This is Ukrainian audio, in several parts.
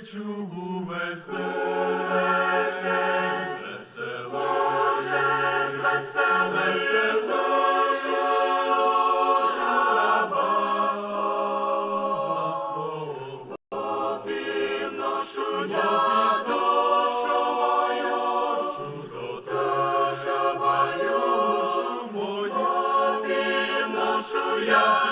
кличу увесь день. Весело, весело, Hallelujah.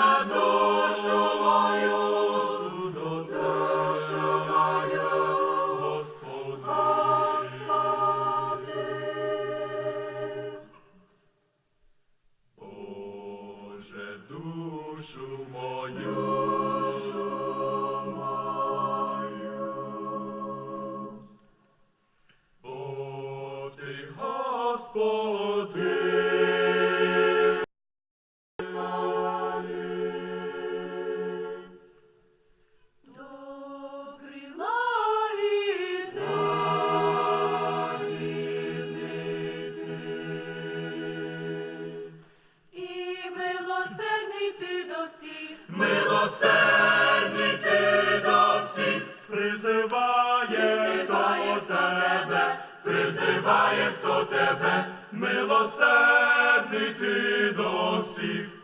Господи. тебе, милосердний ти до всіх.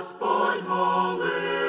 Господь молив.